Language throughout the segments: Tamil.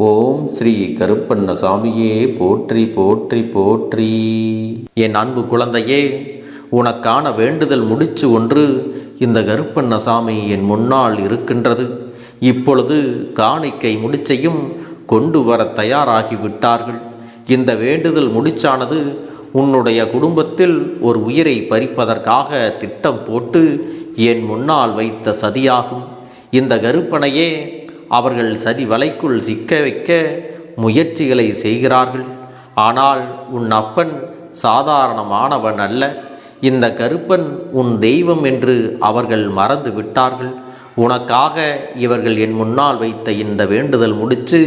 ஓம் ஸ்ரீ கருப்பண்ண சாமியே போற்றி போற்றி போற்றி. என் அன்பு குழந்தையே உனக்கான வேண்டுதல் முடிச்சு ஒன்று இந்த கருப்பண்ண சாமி என் முன்னால் இருக்கின்றது. இப்பொழுது காணிக்கை முடிச்சையும் கொண்டு வர தயாராகிவிட்டார்கள் இந்த வேண்டுதல் முடிச்சானது உன்னுடைய குடும்பத்தில் ஒரு உயிரை பறிப்பதற்காக திட்டம் போட்டு என் முன்னால் வைத்த சதியாகும். இந்த கருப்பனையே அவர்கள் சதி வலைக்குள் சிக்க வைக்க முயற்சிகளை செய்கிறார்கள். ஆனால் உன் அப்பன் சாதாரணமானவன் அல்ல. இந்த கருப்பன் உன் தெய்வம் என்று அவர்கள் மறந்து விட்டார்கள். உனக்காக இவர்கள் என் முன்னால் வைத்த இந்த வேண்டுதல் முடித்து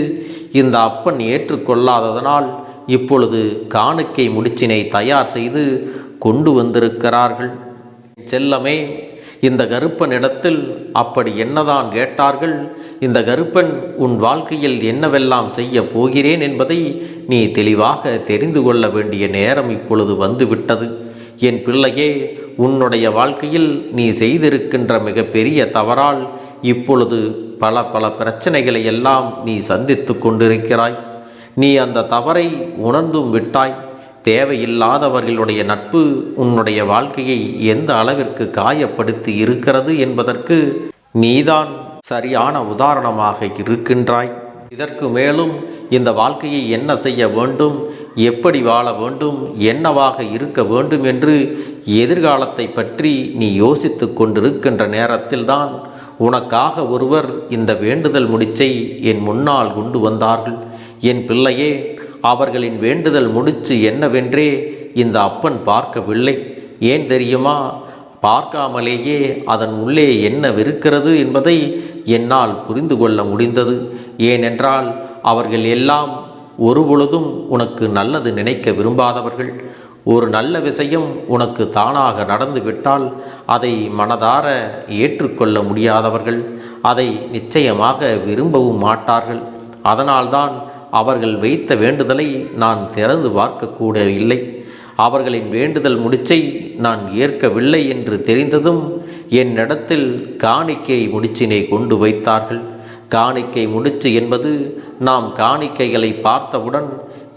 இந்த அப்பன் ஏற்றுக்கொள்ளாததனால் இப்பொழுது காணுக்கை முடிச்சினை தயார் செய்து கொண்டு வந்திருக்கிறார்கள். செல்லமே இந்த கருப்பனிடத்தில் அப்படி என்னதான் கேட்டார்கள்? இந்த கருப்பன் உன் வாழ்க்கையில் என்னவெல்லாம் செய்ய போகிறேன் என்பதை நீ தெளிவாக தெரிந்து கொள்ள வேண்டிய நேரம் இப்பொழுது வந்துவிட்டது. என் பிள்ளையே உன்னுடைய வாழ்க்கையில் நீ செய்திருக்கின்ற மிகப்பெரிய தவறால் இப்பொழுது பல பல பிரச்சனைகளை எல்லாம் நீ சந்தித்து கொண்டிருக்கிறாய். நீ அந்த தவறை உணர்ந்தும் விட்டாய். தேவையில்லாதவர்களுடைய நட்பு உன்னுடைய வாழ்க்கையை எந்த அளவிற்கு காயப்படுத்தி இருக்கிறது என்பதற்கு நீதான் சரியான உதாரணமாக இருக்கின்றாய். இதற்கு மேலும் இந்த வாழ்க்கையை என்ன செய்ய வேண்டும் எப்படி வாழ வேண்டும் என்னவாக இருக்க வேண்டும் என்று எதிர்காலத்தை பற்றி நீ யோசித்து கொண்டிருக்கின்ற நேரத்தில்தான் உனக்காக ஒருவர் இந்த வேண்டுதல் முடிச்சை என் முன்னால் கொண்டு வந்தார்கள். என் பிள்ளையே அவர்களின் வேண்டுதல் முடிச்சு என்னவென்றே இந்த அப்பன் பார்க்கவில்லை. ஏன் தெரியுமா? பார்க்காமலேயே அதன் உள்ளே என்னவிருக்கிறது என்பதை என்னால் புரிந்து கொள்ள முடிந்தது. ஏனென்றால் அவர்கள் எல்லாம் ஒருபொழுதும் உனக்கு நல்லது நினைக்க விரும்பாதவர்கள். ஒரு நல்ல விஷயம் உனக்கு தானாக நடந்துவிட்டால் அதை மனதார ஏற்றுக்கொள்ள முடியாதவர்கள். அதை நிச்சயமாக விரும்பவும் மாட்டார்கள். அதனால்தான் அவர்கள் வைத்த வேண்டுதலை நான் திறந்து பார்க்கக்கூட இல்லை. அவர்களின் வேண்டுதல் முடிச்சை நான் ஏற்கவில்லை என்று தெரிந்ததும் என்னிடத்தில் காணிக்கை முடிச்சினை கொண்டு வைத்தார்கள். காணிக்கை முடிச்சு என்பது நாம் காணிக்கைகளை பார்த்தவுடன்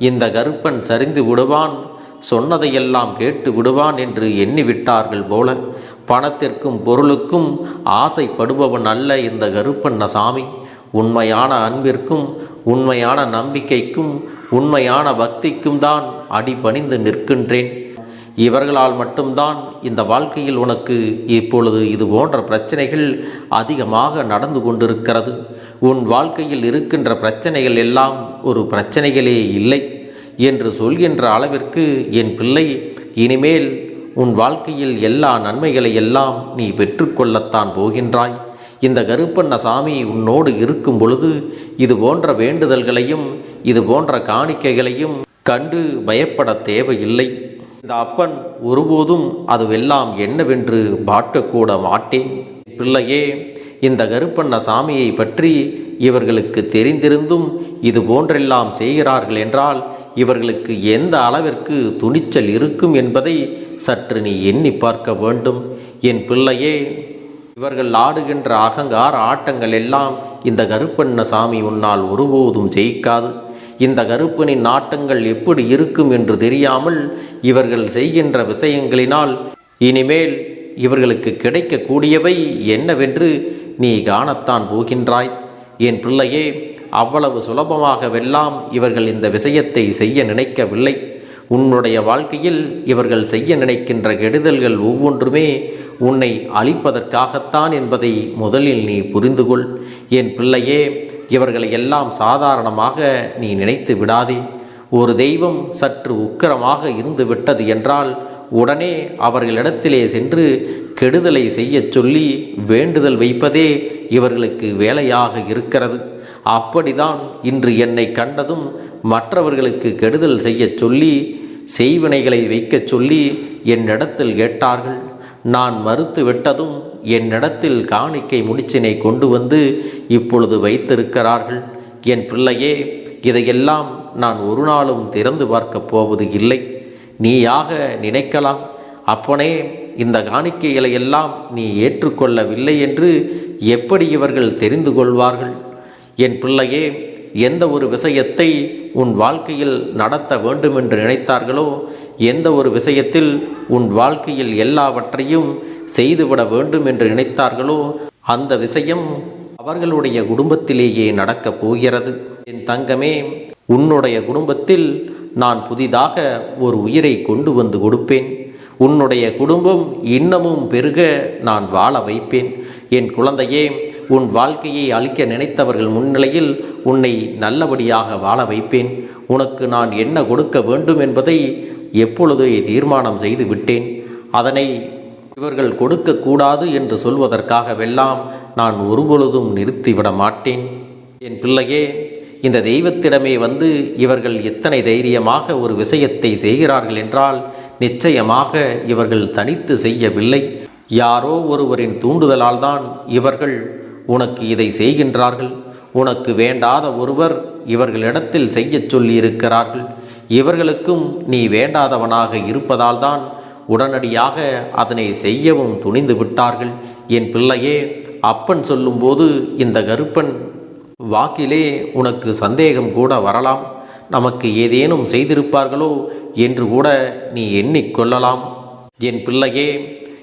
இந்த கருப்பன் சரிந்து விடுவான் சொன்னதையெல்லாம் கேட்டு விடுவான் என்று எண்ணிவிட்டார்கள் போல. பணத்திற்கும் பொருளுக்கும் ஆசைப்படுபவன் அல்ல இந்த கருப்பண்ணசாமி. உண்மையான அன்பிற்கும் உண்மையான நம்பிக்கைக்கும் உண்மையான பக்திக்கும் தான் அடிபணிந்து நிற்கின்றேன். இவர்களால் மட்டும்தான் இந்த வாழ்க்கையில் உனக்கு இப்பொழுது இது போன்ற பிரச்சனைகள் அதிகமாக நடந்து கொண்டிருக்கிறது. உன் வாழ்க்கையில் இருக்கின்ற பிரச்சனைகள் எல்லாம் ஒரு பிரச்சனைகளே இல்லை என்று சொல்கின்ற அளவிற்கு என் பிள்ளை இனிமேல் உன் வாழ்க்கையில் எல்லா நன்மைகளை எல்லாம் நீ பெற்றுக்கொள்ளத்தான் போகின்றாய். இந்த கருப்பண்ண சாமி உன்னோடு இருக்கும் பொழுது இது போன்ற வேண்டுதல்களையும் இது போன்ற காணிக்கைகளையும் கண்டு பயப்பட தேவையில்லை. இந்த அப்பன் ஒருபோதும் அதுவெல்லாம் என்னவென்று பாட்டக்கூட மாட்டேன். பிள்ளையே இந்த கருப்பண்ண சாமியை பற்றி இவர்களுக்கு தெரிந்திருந்தும் இது போன்றெல்லாம் செய்கிறார்கள் என்றால் இவர்களுக்கு எந்த அளவிற்கு துணிச்சல் இருக்கும் என்பதை சற்று நீ எண்ணி பார்க்க வேண்டும். என் பிள்ளையே இவர்கள் ஆடுகின்ற அகங்கார ஆட்டங்கள் எல்லாம் இந்த கருப்பண்ண சாமி உன்னால் ஒருபோதும் ஜெயிக்காது. இந்த கருப்பனின் ஆட்டங்கள் எப்படி இருக்கும் என்று தெரியாமல் இவர்கள் செய்கின்ற விஷயங்களினால் இனிமேல் இவர்களுக்கு கிடைக்கக்கூடியவை என்னவென்று நீ காணத்தான் போகின்றாய். என் பிள்ளையே அவ்வளவு சுலபமாகவெல்லாம் இவர்கள் இந்த விஷயத்தை செய்ய நினைக்கவில்லை. உன்னுடைய வாழ்க்கையில் இவர்கள் செய்ய நினைக்கின்ற கெடுதல்கள் ஒவ்வொன்றுமே உன்னை அழிப்பதற்காகத்தான் என்பதை முதலில் நீ புரிந்து கொள். என் பிள்ளையே இவர்களை எல்லாம் சாதாரணமாக நீ நினைத்து விடாதே. ஒரு தெய்வம் சற்று உக்கிரமாக இருந்து விட்டது என்றால் உடனே அவர்களிடத்திலே சென்று கெடுதலை செய்யச் சொல்லி வேண்டுதல் வைப்பதே இவர்களுக்கு வேலையாக இருக்கிறது. அப்படிதான் இன்று என்னை கண்டதும் மற்றவர்களுக்கு கெடுதல் செய்யச் சொல்லி செய்வினைகளை வைக்கச் சொல்லி என்னிடத்தில் கேட்டார்கள். நான் மறுத்து விட்டதும் என்னிடத்தில் காணிக்கை முடிச்சினை கொண்டு வந்து இப்பொழுது வைத்திருக்கிறார்கள். என் பிள்ளையே இதையெல்லாம் நான் ஒரு நாளும் திறந்து பார்க்கப் போவது இல்லை. நீயாக நினைக்கலாம். அப்பனே இந்த காணிக்கைகளை எல்லாம் நீ ஏற்றுக்கொள்ளவில்லை என்று எப்படி இவர்கள் தெரிந்து கொள்வார்கள்? என் பிள்ளையே எந்த ஒரு விஷயத்தை உன் வாழ்க்கையில் நடத்த வேண்டும் என்று நினைத்தார்களோ எந்த ஒரு விஷயத்தில் உன் வாழ்க்கையில் எல்லாவற்றையும் செய்துவிட வேண்டும் என்று நினைத்தார்களோ அந்த விஷயம் அவர்களுடைய குடும்பத்திலேயே நடக்கப் போகிறது. என் தங்கமே உன்னுடைய குடும்பத்தில் நான் புதிதாக ஒரு உயிரை கொண்டு வந்து கொடுப்பேன். உன்னுடைய குடும்பம் இன்னமும் பெருக நான் வாழ வைப்பேன். என் குழந்தையே உன் வாழ்க்கையை அழிக்க நினைத்தவர்கள் முன்னிலையில் உன்னை நல்லபடியாக வாழ வைப்பேன். உனக்கு நான் என்ன கொடுக்க வேண்டும் என்பதை எப்பொழுதே தீர்மானம் செய்து விட்டேன். அதனை இவர்கள் கொடுக்கக்கூடாது என்று சொல்வதற்காகவெல்லாம் நான் ஒருபொழுதும் நிறுத்திவிட மாட்டேன். என் பிள்ளையே இந்த தெய்வத்திடமே வந்து இவர்கள் எத்தனை தைரியமாக ஒரு விஷயத்தை செய்கிறார்கள் என்றால் நிச்சயமாக இவர்கள் தனித்து செய்யவில்லை. யாரோ ஒருவரின் தூண்டுதலால் தான் இவர்கள் உனக்கு இதை செய்கின்றார்கள். உனக்கு வேண்டாத ஒருவர் இவர்களிடத்தில் செய்யச் சொல்லி இருக்கிறார்கள் இவர்களுக்கும் நீ வேண்டாதவனாக இருப்பதால்தான் உடனடியாக அதனை செய்யவும் துணிந்து விட்டார்கள். என் பிள்ளையே அப்பன் சொல்லும்போது இந்த கருப்பன் வாக்கிலே உனக்கு சந்தேகம் கூட வரலாம். நமக்கு ஏதேனும் செய்திருப்பார்களோ என்று கூட நீ எண்ணிக்கொள்ளலாம் என் பிள்ளையே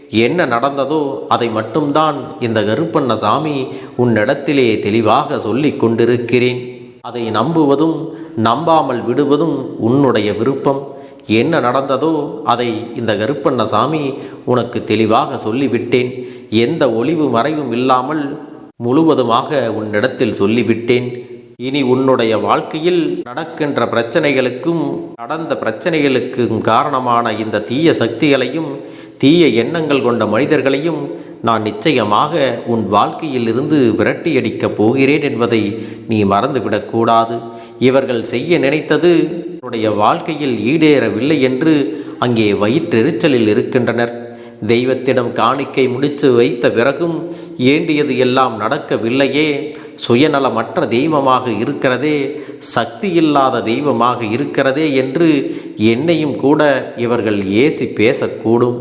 என்ன நடந்ததோ அதை மட்டும்தான் இந்த கருப்பண்ண சாமி உன்னிடத்திலே தெளிவாக சொல்லிக் கொண்டிருக்கிறேன். அதை நம்புவதும் நம்பாமல் விடுவதும் உன்னுடைய விருப்பம். என்ன நடந்ததோ அதை இந்த கருப்பண்ண சாமி உனக்கு தெளிவாக சொல்லிவிட்டேன். எந்த ஒளிவு மறைவும் இல்லாமல் முழுவதுமாக உன்னிடத்தில் சொல்லிவிட்டேன். இனி உன்னுடைய வாழ்க்கையில் நடக்கின்ற பிரச்சனைகளுக்கும் நடந்த பிரச்சனைகளுக்கும் காரணமான இந்த தீய சக்திகளையும் தீய எண்ணங்கள் கொண்ட மனிதர்களையும் நான் நிச்சயமாக உன் வாழ்க்கையில் இருந்து விரட்டியடிக்கப் போகிறேன் என்பதை நீ மறந்துவிடக்கூடாது இவர்கள் செய்ய நினைத்தது உன்னுடைய வாழ்க்கையில் ஈடேறவில்லை என்று அங்கே வயிற்றெரிச்சலில் இருக்கின்றனர். தெய்வத்திடம் காணிக்கை முடித்து வைத்த பிறகும் ஏண்டியது எல்லாம் நடக்கவில்லையே. சுயநலமற்ற தெய்வமாக இருக்கிறதே சக்தி இல்லாத தெய்வமாக இருக்கிறதே என்று என்னையும் கூட இவர்கள் ஏசி பேசக்கூடும்.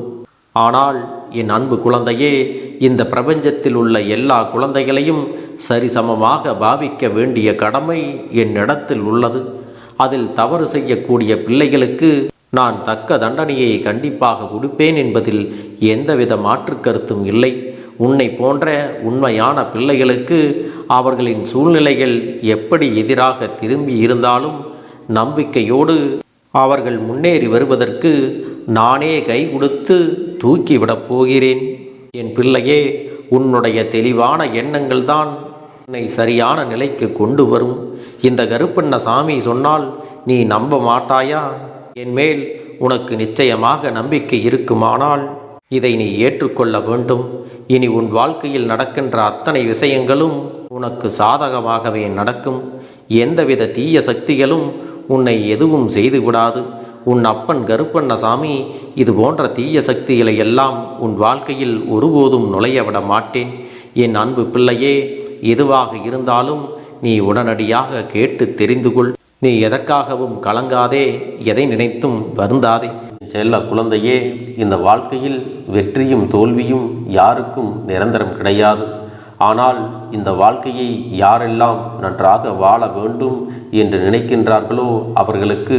ஆனால் என் அன்பு குழந்தையே இந்த பிரபஞ்சத்தில் உள்ள எல்லா குழந்தைகளையும் சரிசமமாக பாவிக்க வேண்டிய கடமை என்னிடத்தில் உள்ளது. அதில் தவறு செய்யக்கூடிய பிள்ளைகளுக்கு நான் தக்க தண்டனையை கண்டிப்பாக கொடுப்பேன் என்பதில் எந்தவித மாற்று கருத்தும் இல்லை. உன்னை போன்ற உண்மையான பிள்ளைகளுக்கு அவர்களின் சூழ்நிலைகள் எப்படி எதிராக திரும்பி இருந்தாலும் நம்பிக்கையோடு அவர்கள் முன்னேறி வருவதற்கு நானே கை கொடுத்து தூக்கிவிடப் போகிறேன் என் பிள்ளையே உன்னுடைய தெளிவான எண்ணங்கள் தான் உன்னை சரியான நிலைக்கு கொண்டு வரும். இந்த கருப்பண்ண சாமி சொன்னால் நீ நம்ப மாட்டாயா? என் மேல் உனக்கு நிச்சயமாக நம்பிக்கை இருக்குமானால் இதை நீ ஏற்றுக்கொள்ள வேண்டும். இனி உன் வாழ்க்கையில் நடக்கின்ற அத்தனை விஷயங்களும் உனக்கு சாதகமாகவே நடக்கும். எந்தவித தீய சக்திகளும் உன்னை எதுவும் செய்துவிடாது. உன் அப்பன் கருப்பண்ணசாமி இது போன்ற தீய சக்திகளை எல்லாம் உன் வாழ்க்கையில் ஒருபோதும் நுழைய விட மாட்டேன். என் அன்பு பிள்ளையே எதுவாக இருந்தாலும் நீ உடனடியாக கேட்டு தெரிந்து கொள். நீ எதற்காகவும் கலங்காதே எதை நினைத்தும் வருந்தாதே. செல்ல குழந்தையே இந்த வாழ்க்கையில் வெற்றியும் தோல்வியும் யாருக்கும் நிரந்தரம் கிடையாது. ஆனால் இந்த வாழ்க்கையை யாரெல்லாம் நன்றாக வாழ வேண்டும் என்று நினைக்கின்றார்களோ அவர்களுக்கு